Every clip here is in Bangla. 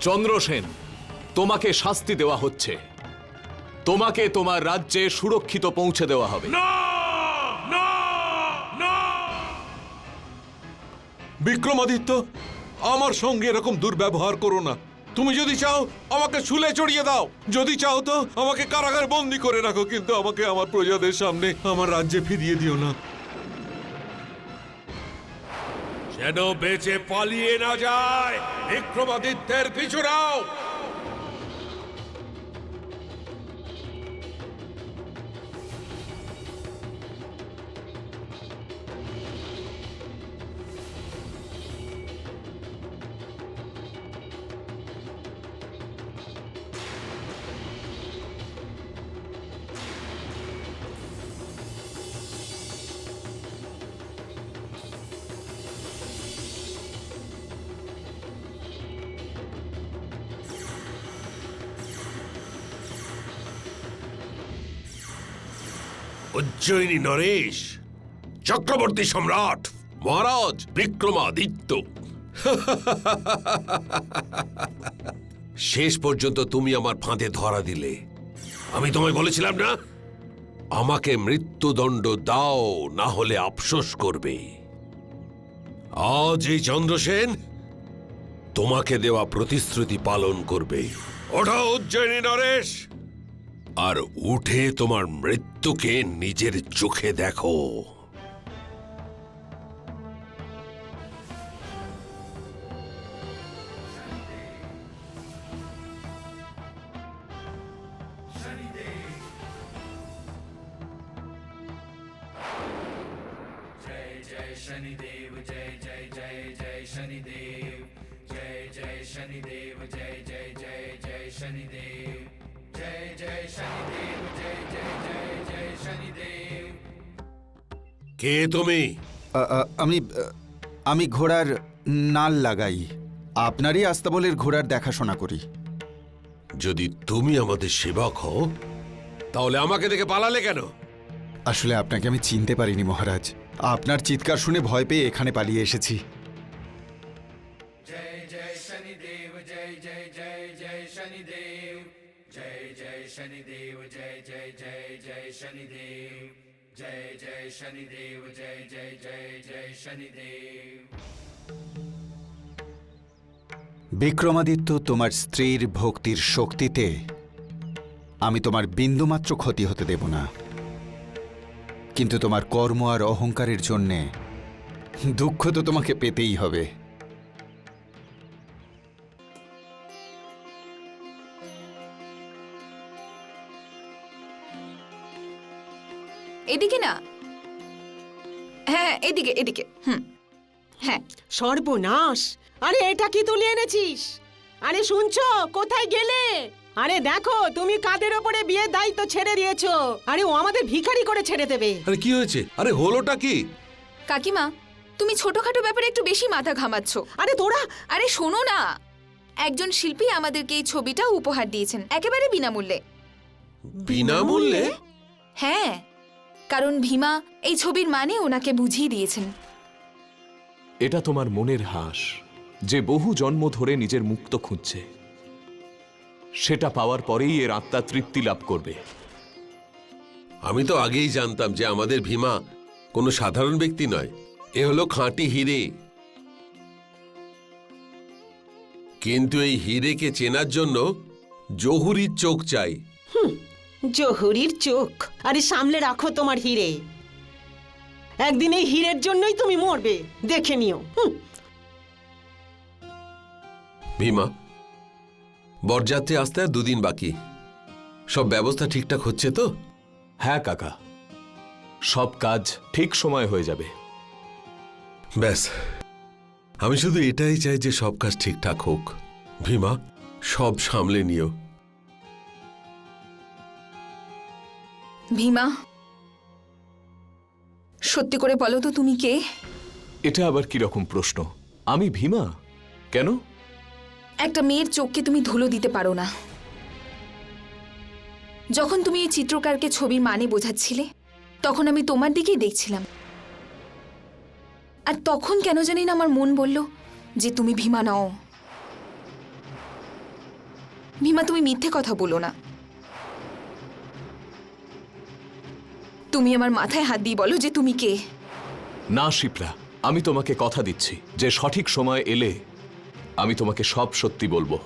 চন্দ্রসেন তোমাকে শাস্তি দেওয়া হচ্ছে। তোমাকে তোমার রাজ্যে সুরক্ষিত পৌঁছে দেওয়া হবে। বিক্রমাদিত্য আমার সঙ্গে এরকম দুর্ব্যবহার করো না। তুমি যদি চাও আমাকে শুলে চড়িয়ে দাও। যদি চাও তো আমাকে কারাগার বন্দি করে রাখো কিন্তু আমাকে আমার প্রজাদের সামনে আমার রাজ্যে ফিরিয়ে দিও না। যেন বেঁচে পালিয়ে না যায়। বিক্রমাদিত্যের পিছু উজ্জয়িনী নরেশ, চক্রবর্তী সম্রাট, মহারাজ বিক্রমাদিত্য। শেষ পর্যন্ত তুমি আমার ফাঁদে ধরা দিলে। আমি তোমায় বলেছিলাম না? আমাকে মৃত্যুদণ্ড দাও, না হলে আফসোস করবে। আজ এই চন্দ্রসেন তোমাকে দেওয়া প্রতিশ্রুতি পালন করবে। ওঠা উজ্জয়িনী নরেশ! আর উঠে তোমার মৃত্যুকে নিজের চোখে দেখো। কে তুমি? আ, আ, আমি আ, আমি ঘোড়ার নাল লাগাই। আপনারই আস্তাবলের ঘোড়ার দেখাশোনা করি। যদি তুমি আমাদের সেবক হও তাহলে আমাকে দেখে পালালে কেন? আসলে আপনাকে আমি চিনতে পারিনি মহারাজ। আপনার চিৎকার শুনে ভয় পেয়ে এখানে পালিয়ে এসেছি। বিক্রমাদিত্য তোমার স্ত্রীর ভক্তির শক্তিতে আমি তোমার বিন্দুমাত্র ক্ষতি হতে দেব না। কিন্তু তোমার কর্ম আর অহংকারের জন্যে দুঃখ তো তোমাকে পেতেই হবে। এদিকে এদিকে। হুম। হ্যাঁ। সর্বনাশ! আরে এটা কি তুলে এনেছিস? আরে শুনছো? কোথায় গেলে? আরে দেখো তুমি কাদের ওপরে বিয়ের দায়িত্ব ছেড়ে দিয়েছ? আরে ও আমাদের ভিখারি করে ছেড়ে দেবে। আরে কি হয়েছে? আরে হলোটা কি? কাকিমা তুমি ছোটখাটো ব্যাপারে একটু বেশি মাথা ঘামাচ্ছ। আরে তোরা আরে শোনো না! একজন শিল্পী আমাদেরকে এই ছবিটা উপহার দিয়েছেন একেবারে বিনামূল্যে। বিনামূল্যে? হ্যাঁ। কারণ ভীমা এই ছবির মানে ওনাকে বুঝিয়ে দিয়েছেন। এটা তোমার মনের হাস যে বহু জন্ম ধরে নিজের মুক্ত খুঁজছে। সেটা পাওয়ার পরেই এর আত্মা তৃপ্তি লাভ করবে। আমি তো আগেই জানতাম যে আমাদের ভীমা কোনো সাধারণ ব্যক্তি নয় এ হলো খাঁটি হিরে। কিন্তু এই হিরেকে চেনার জন্য জহুরির চোখ চাই। জহুরির চোখ। আরে সামলে রাখো তোমার হিরে। একদিন এই হীরের জন্যই তুমি মরবে। দেখে নিও। হুম, ভীমা বরযাত্রী আসতে আর দুদিন বাকি। সব ব্যবস্থা ঠিকঠাক হচ্ছে তো? হ্যাঁ কাকা। সব কাজ ঠিক সময় হয়ে যাবে। ব্যাস। আমি শুধু এটাই চাই যে সব কাজ ঠিকঠাক হোক। ভীমা সব সামলে নিও। ভীমা সত্যি করে বলো তো তুমি কে? এটা আবার কি রকম প্রশ্ন? আমি ভীমা? কেন? একটা মেয়ের চোখকে তুমি ধুলো দিতে পারো না। যখন তুমি এই চিত্রকারকে ছবির মানে বোঝাচ্ছিলে তখন আমি তোমার দিকেই দেখছিলাম। আর তখন কেন জানি না আমার মন বলল যে তুমি ভীমা নও। ভীমা তুমি মিথ্যে কথা বলো না। তুমি আমার মাথায় হাত দিয়ে বলো যে তুমি কে। না, শিপ্রা, আমি তোমাকে কথা দিচ্ছি। যে সঠিক সময় এলে আমি তোমাকে সব সত্যি বলব।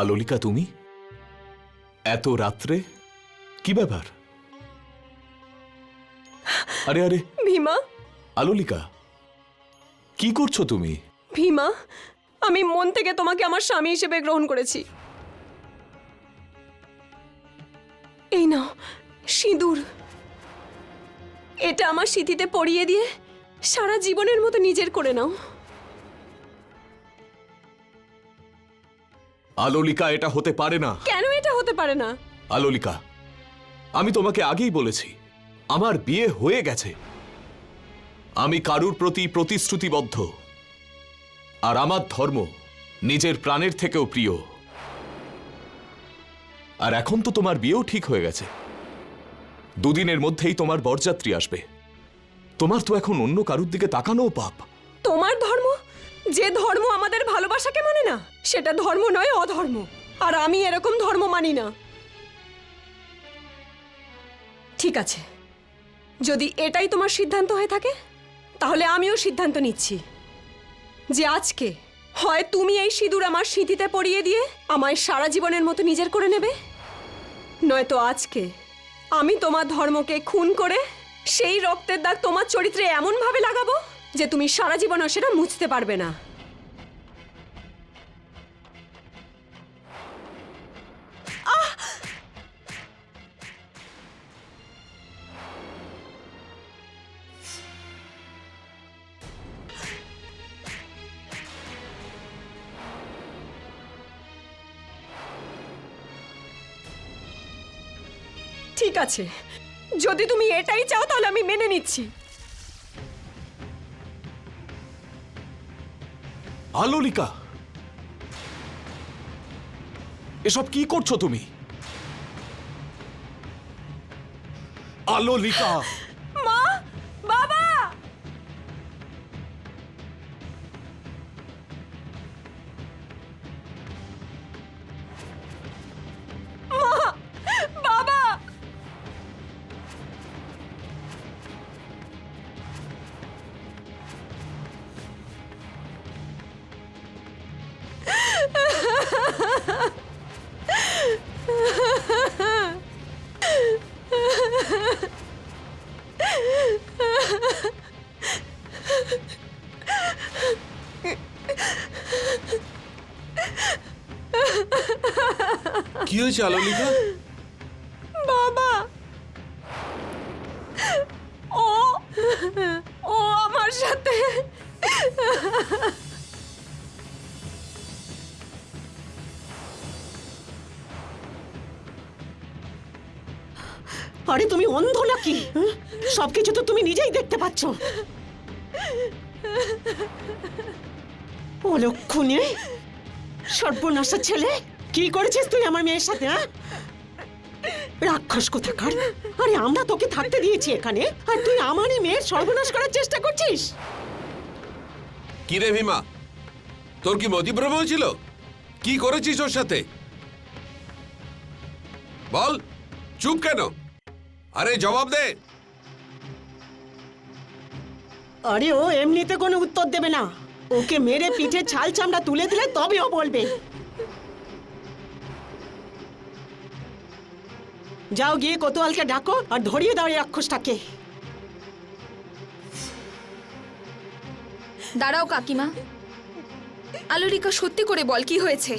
আলোলিকা তুমি? এত রাত্রে? কি ব্যাপার? আরে আরে। ভীমা। আলোলিকা কি করছ তুমি? ভীমা আমি মন থেকে তোমাকে আমার স্বামী হিসেবে গ্রহণ করেছি। এই নাও সিঁদুর। এটা আমার স্মৃতিতে পরিয়ে দিয়ে সারা জীবনের মতো নিজের করে নাও। আলোলিকা এটা হতে পারে না। কেন এটা হতে পারে না? আলোলিকা আমি তোমাকে আগেই বলেছি আমার বিয়ে হয়ে গেছে। আমি কারুর প্রতি প্রতিশ্রুতিবদ্ধ আর আমার ধর্ম নিজের প্রাণের থেকেও প্রিয়। আর এখন তো তোমার বিয়েও ঠিক হয়ে গেছে। দুদিনের মধ্যেই তোমার বরযাত্রী আসবে। তোমার তো এখন অন্য কারুর দিকে তাকানো পাপ। তোমার ধর্ম? যে ধর্ম আমাদের ভালোবাসাকে মানে না, সেটা ধর্ম নয় অধর্ম। আর আমি এরকম ধর্ম মানি না। ঠিক আছে। যদি এটাই তোমার সিদ্ধান্ত হয়ে থাকে, তাহলে আমিও সিদ্ধান্ত নিচ্ছি যে আজকে হয় তুমি এই সিঁদুর আমার স্মৃতিতে পরিয়ে দিয়ে আমায় সারা জীবনের মতো নিজের করে নেবে, নয়তো আজকে আমি তোমার ধর্মকে খুন করে সেই রক্তের দাগ তোমার চরিত্রে এমনভাবে লাগাবো যে তুমি সারা জীবনও সেটা মুছতে পারবে না। ঠিক আছে। যদি তুমি এটাই চাও, তাহলে আমি মেনে নিচ্ছি। আলোলিকা এসব কি করছ তুমি? আলোলিকা কি হয়েছে আলোলিকা? বাবা! ও ও আমার সাথে। আরে তুমি অন্ধ নাকি? সবকিছু তো তুমি নিজেই দেখতে পাচ্ছ। অলক্ষণে সর্বনাশা ছেলে। কি করেছিস তুই আমার মেয়ের সাথে হ্যাঁ? রাক্ষস কোথাকার। আরে আমরা তোকে থাকতে দিয়েছি এখানে আর তুই আমারই মেয়ের সর্বনাশ করার চেষ্টা করছিস। কি রে ভীমা? তোর কি মতিভ্রম হয়েছিল? কি করেছিস ওর সাথে? বল চুপ কেন? আরে জবাব দে। আরে ও এমনিতে কোনো উত্তর দেবে না। ওকে মেরে পিঠে ছাল চামড়া তুলে দিলে তবে ও বলবে। যাও গিয়ে কোতোয়ালকে ডাকো আর ধরিয়ে দাও এই রাক্ষসটাকে। দাঁড়াও কাকিমা। আলোরিকা সত্যি করে বল কি হয়েছে?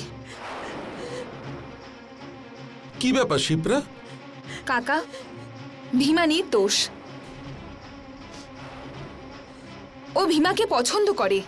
কি ব্যাপার শিপ্রা? কাকা ভীমানির দোষ ও ভীমাকে পছন্দ করে।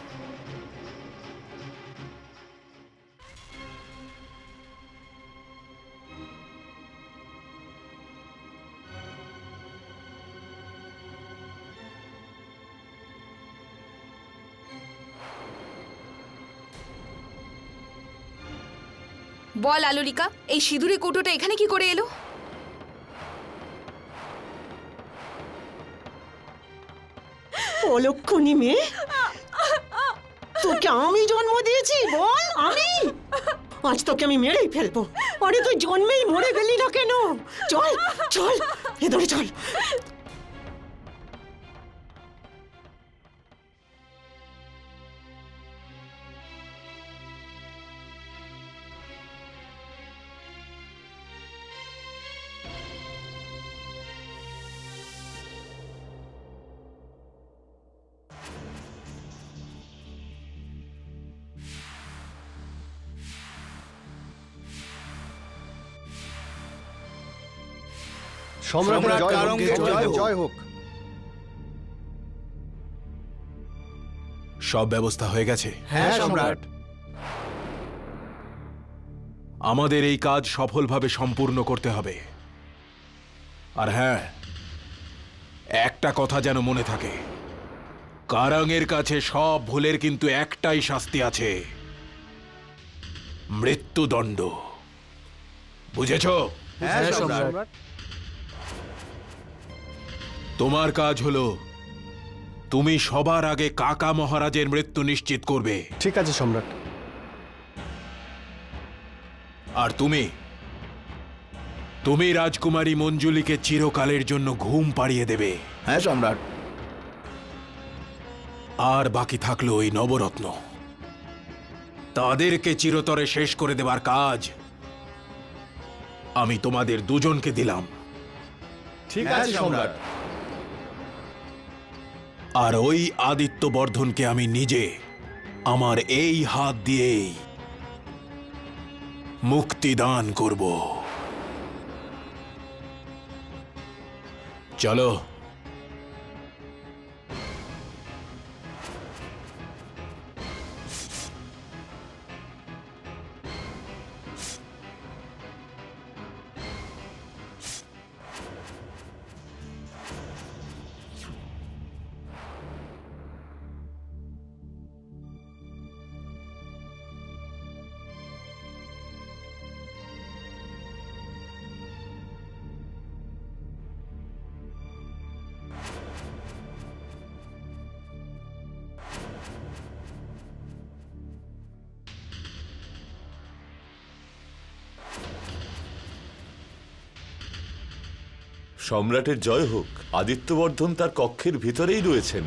বল, আলোরিকা, এই সিঁদুরে কৌটোটা এখানে কি করে এলো? অলক্ষণী মেয়ে, তোকে আমি জন্ম দিয়েছি, বল, আমি? আজ তোকে আমি মেরেই ফেলব। আরে, তুই জন্মেই মরে গেলি না কেন? চল চল, ভেতরে চল। সম্রাট কারঙ্গের জয় জয় হোক। সব ব্যবস্থা হয়ে গেছে? হ্যাঁ সম্রাট। আমাদের এই কাজ সফলভাবে সম্পূর্ণ করতে হবে। আর হ্যাঁ একটা কথা যেন মনে থাকে। কারাঙের কাছে সব ভুলের কিন্তু একটাই শাস্তি আছে। মৃত্যুদণ্ড। বুঝেছ? হ্যাঁ সম্রাট। তোমার কাজ হলো তুমি সবার আগে কাকা মহারাজের মৃত্যু নিশ্চিত করবে। ঠিক আছে সম্রাট। আর তুমি তুমি রাজকুমারী মঞ্জুলিকে চিরকালের জন্য ঘুম পাড়িয়ে দেবে। হ্যাঁ সম্রাট। আর বাকি থাকল ওই নবরত্ন। তাদেরকে চিরতরে শেষ করে দেবার কাজ আমি তোমাদের দুজনকে দিলাম। ঠিক হ্যাঁ, আছে সম্রাট। আর ওই আদিত্য বর্ধনকে আমি নিজে আমার এই হাত দিয়েই মুক্তিদান করব। চলো সম্রাটের জয় হোক আদিত্যবর্ধন তার কক্ষের ভিতরেই রয়েছেন।